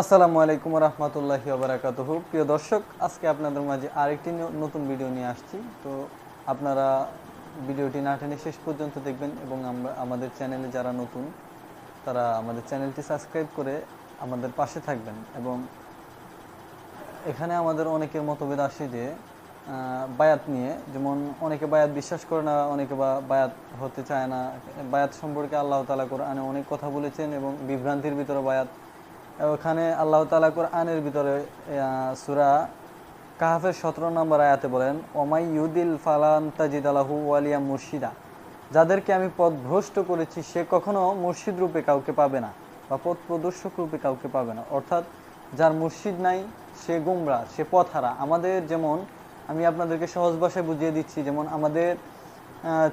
আসসালামু আলাইকুম রহমতুল্লাহি ওবরাকাতুহু প্রিয় দর্শক, আজকে আপনাদের মাঝে আরেকটি নতুন ভিডিও নিয়ে আসছি। তো আপনারা ভিডিওটি না টেনে শেষ পর্যন্ত দেখবেন এবং আমরা আমাদের চ্যানেলে যারা নতুন, তারা আমাদের চ্যানেলটি সাবস্ক্রাইব করে আমাদের পাশে থাকবেন এবং এখানে আমাদের অনেকের মতভেদ আসে যে বায়াত নিয়ে। যেমন অনেকে বায়াত বিশ্বাস করে না, অনেকে বা বায়াত হতে চায় না। বায়াত সম্পর্কে আল্লাহ তালা কোরআনে অনেক কথা বলেছেন এবং বিভ্রান্তির ভিতরে বায়াত ওখানে আল্লাহ তালা কোরআনের ভিতরে সুরা কাহাফের সতেরো নম্বর আয়াতে বলেন, ওমাই ইউদিল ফালান তাজিদ আলাহু ওয়ালিয়া মুর্শিদা। যাদেরকে আমি পথ ভ্রষ্ট করেছি, সে কখনো মুর্শিদ রূপে কাউকে পাবে না বা পথ প্রদর্শক রূপে কাউকে পাবে না। অর্থাৎ যার মুর্শিদ নাই, সে গুমরা, সে পথহারা। আমাদের যেমন, আমি আপনাদেরকে সহজ ভাষায় বুঝিয়ে দিচ্ছি, যেমন আমাদের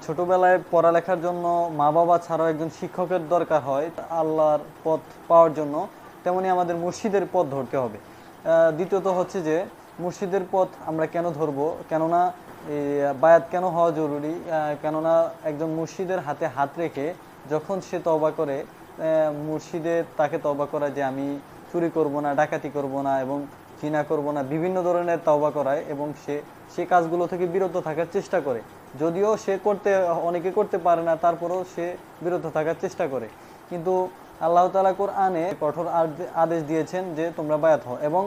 ছোটবেলায় পড়ালেখার জন্য মা বাবা ছাড়াও একজন শিক্ষকের দরকার হয়, আল্লাহর পথ পাওয়ার জন্য। তেমনি আমাদের মুর্শিদের পথ ধরতে হবে। দ্বিতীয়ত হচ্ছে যে মুর্শিদের পথ আমরা কেন ধরবো? কেননা বায়াত কেন হওয়া জরুরি? কেননা একজন মুর্শিদের হাতে হাত রেখে যখন সে তওবা করে আহ, মুর্শিদের তাকে তওবা করা যে আমি চুরি করব না ডাকাতি করব না এবং চিনা করব না বিভিন্ন ধরনের তওবা করায় এবং সে সে কাজগুলো থেকে বিরত থাকার চেষ্টা করে। যদিও সে করতে অনেকে করতে পারে না তারপরেও সে বিরত থাকার চেষ্টা করে। কিন্তু আল্লাহ তালা কোরআনে কঠোর আদেশ দিয়েছেন যে তোমরা বায়াত হও। এবং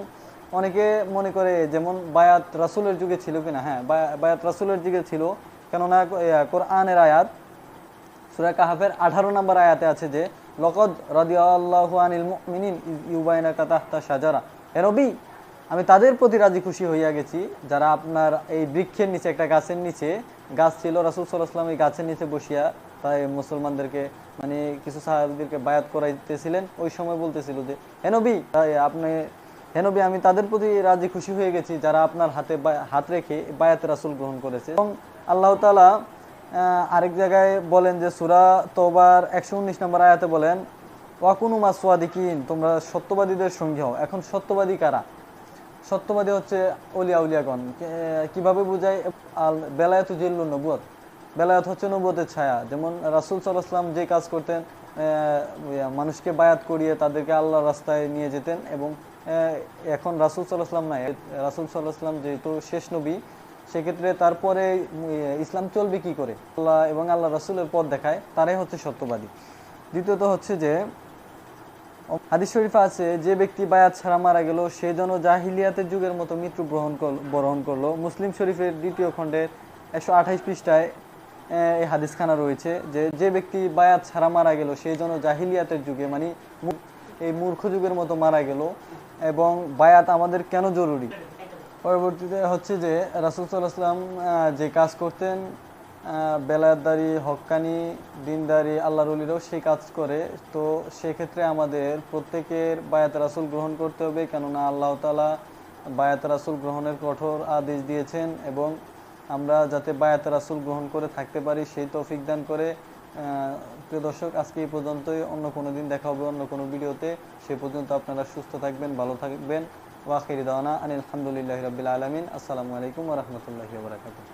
অনেকে মনে করে যেমন বায়াত রাসুলের যুগে ছিল কিনা হ্যাঁ বায়াত রাসুলের যুগে ছিল, কেননা কোরআনের আয়াত, সূরা কাহাফের আঠারো নম্বর আয়াতে আছে যে, লকদ রাদিয়াল্লাহু আনিল মুমিনিন ইজ ইউবাইনাকা তাহতা শাজারা। হে নবী আমি তাদের প্রতি রাজি খুশি হইয়া গেছি, যারা আপনার এই বৃক্ষের নিচে, একটা গাছের নিচে, গাছ ছিল, রাসূল সাল্লাল্লাহু আলাইহি ওয়াসাল্লাম এই গাছের নিচে বসিয়া তাই মুসলমানদেরকে মানে কিছু সাহাবীদেরকে বায়াত করাইতেছিলেন। ওই সময় বলতেছিল যে হে নবী তাই আপনি হে নবী আমি তাদের প্রতি রাজি খুশি হয়ে গেছি যারা আপনার হাতে হাত রেখে বায়াত রাসূল গ্রহণ করেছে। এবং আল্লাহ আহ, আরেক জায়গায় বলেন যে সুরা তোবার একশো উনিশ নম্বর আয়াতে বলেন ওয়াকুনু মাসওয়াদিকিন তোমরা সত্যবাদীদের সঙ্গী হও। এখন সত্যবাদী কারা? সত্যবাদী হচ্ছে অলিয়া উলিয়াগণ। কীভাবে বোঝায়? আল বেলায়ত জিল্লু নবুয়ত বেলায়ত হচ্ছে নবুয়তের ছায়া। যেমন রাসুল সাল্লাহাম যে কাজ করতেন মানুষকে বায়াত করিয়ে তাদেরকে আল্লাহ রাস্তায় নিয়ে যেতেন এবং এখন রাসুল সাল্লাহাম নাই। রাসুল সাল্লাহাম যেহেতু শেষ নবী, সেক্ষেত্রে তারপরে ইসলাম চলবে কি করে? আল্লাহ এবং আল্লাহ রাসুলের পথ দেখায়, তারাই হচ্ছে সত্যবাদী। দ্বিতীয়ত হচ্ছে যে, হাদিস শরীফে আছে, যে ব্যক্তি বায়াত ছাড়া মারা গেল, সে যেন জাহিলিয়াতের যুগের মতো মৃত্যু গ্রহণ বরণ করল। মুসলিম শরীফের দ্বিতীয় খণ্ডের একশো আঠাইশ পৃষ্ঠায় এই হাদিসখানা রয়েছে যে যে ব্যক্তি বায়াত ছাড়া মারা গেল, সে যেন জাহিলিয়াতের যুগে মানে এই মূর্খ যুগের মতো মারা গেল এবং বায়াত আমাদের কেন জরুরি? পরবর্তীতে হচ্ছে যে, রাসুল সাল্লাহাম যে কাজ করতেন বেলায়াতদারি, হক্কানি, দিনদারি আল্লাহ উলিরাও সেই কাজ করে। তো সেক্ষেত্রে আমাদের প্রত্যেকের বায়াত রাসুল গ্রহণ করতে হবে, কেননা আল্লাহ তালা বায়াত রাসুল গ্রহণের কঠোর আদেশ দিয়েছেন এবং আমরা যাতে বায়াত রাসুল গ্রহণ করে থাকতে পারি, সেই তৌফিক দান করে প্রিয় দর্শক, আজকে এই পর্যন্তই। অন্য কোনো দিন দেখা হবে অন্য কোনো ভিডিওতে। সে পর্যন্ত আপনারা সুস্থ থাকবেন, ভালো থাকবেন। ওয়াকির দাওয়ানা আনিল আলহামদুলিল্লাহ রবিল আলমিন। আসসালামু আলাইকুম রহমতুল্লাহ বারাকাতুহ।